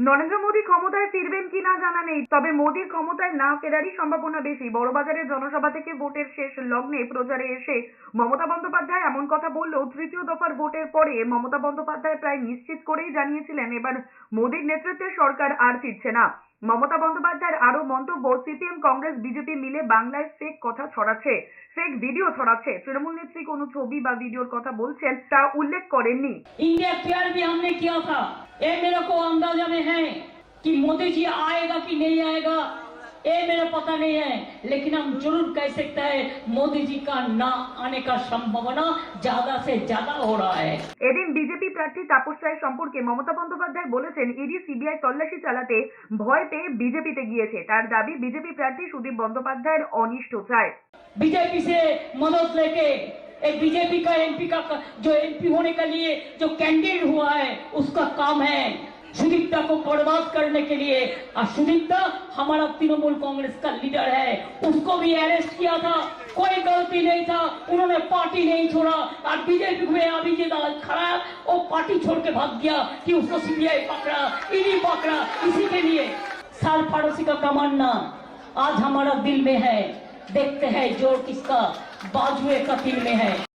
নরেন্দ্র মোদী ক্ষমতায় ফিরবেন কিনা জানা নেই, তবে মোদীর ক্ষমতায় না ফেরারই সম্ভাবনা বেশি। বড়বাজারের জনসভা থেকে ভোটের শেষ লগ্নে প্রচারে এসে মমতা বন্দ্যোপাধ্যায় এমন কথা বললেও তৃতীয় দফার ভোটের পরে মমতা বন্দ্যোপাধ্যায় প্রায় নিশ্চিত করেই জানিয়েছিলেন, এবার মোদীর নেতৃত্বে সরকার আর ফিরছে না। মমতা বন্দ্যোপাধ্যায়ের আরো মন্তব্য সিপিএম কংগ্রেস বিজেপি মিলে বাংলায় ফেক কথা ছড়াচ্ছে ফেক ভিডিও ছড়াচ্ছে তৃণমূল নেত্রী কোনো ছবি বা ভিডিওর কথা বলছেন তা উল্লেখ করেননি इंडिया फेयर भी हमने किया था ये मेरे को अंदाजा में है कि मोदी जी आएगा कि नहीं आएगा ये मेरा पता नहीं है लेकिन हम जरूर कह सकते हैं मोदी जी का ना आने का संभावना ज्यादा से ज्यादा हो रहा है এদিন বিজেপি প্রার্থী তাপস রায় সম্পর্কে মমতা বন্দ্যোপাধ্যায় বলেছেন ইডি সিবিআই তল্লাশি চালাতে ভয় পেয়ে বিজেপিতে গিয়েছে তার দাবি বিজেপি প্রার্থী সুদীপ বন্দ্যোপাধ্যায়ের অনিষ্ট চায় बीजेपी से मदद लेके एक बीजेपी का एमपी का जो एमपी होने के लिए जो कैंडिडेट हुआ है उसका काम है सुदीप्ता को बर्बाद करने के लिए और सुदीप्ता हमारा तृणमूल कांग्रेस का लीडर है उसको भी अरेस्ट किया था कोई गलती नहीं था, उन्होंने पार्टी नहीं छोड़ा। और बीजेपी में अभी दल खड़ा वो पार्टी छोड़ के भाग गया कि उसको सीबीआई पकड़ा, इन्हीं पकड़ा। इसी के लिए साल पड़ोसी का कमांडना आज हमारा दिल में है। देखते हैं ज़ोर किसका, बाजुए का दिल में है।